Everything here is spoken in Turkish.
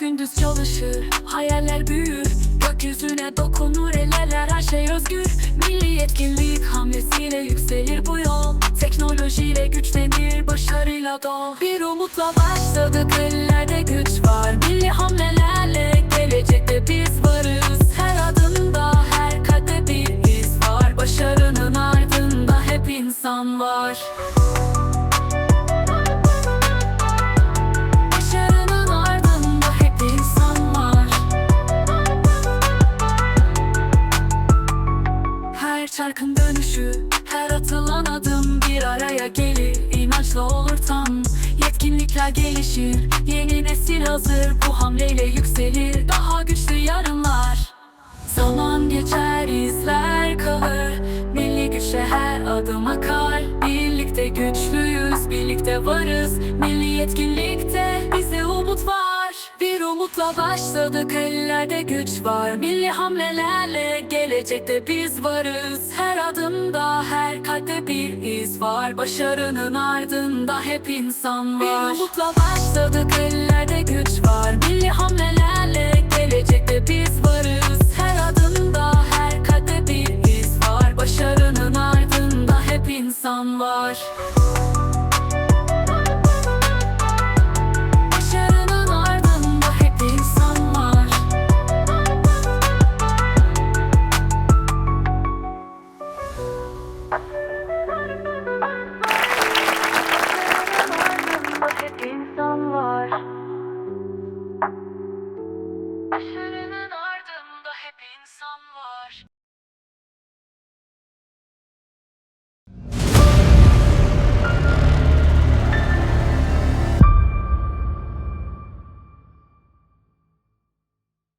gündüz çalışır Hayaller büyür. Gökyüzüne dokunur ellerler her şey özgür. Milli yetkinlik hamlesiyle yükselir bu yol. Teknolojiyle güçlenir başarıyla dol Bir umutla başladık ellerde güç var. Milli hamlelerle gelecekte biz varız. Her adımda her kalpte bir iz var. Başarının ardında hep insan var. Her çarkın dönüşü, her atılan adım bir araya gelir. İnançla olur tam, yetkinlikler gelişir. Yeni nesil hazır, bu hamleyle yükselir. Daha güçlü yarınlar. Zaman geçer, izler kalır. Milli güçle her adım akar Birlikte güçlüyüz, birlikte varız. Milli yetkinlikte Bir umutla başladık, ellerde güç var. Milli hamlelerle gelecekte biz varız. Her adımda, her kalpte bir iz var. Başarının ardında hep insan var. Bir umutla başladık, ellerde güç var. Milli hamlelerle gelecekte biz varız. Her adımda, her kalpte bir iz var. Başarının ardında hep insan var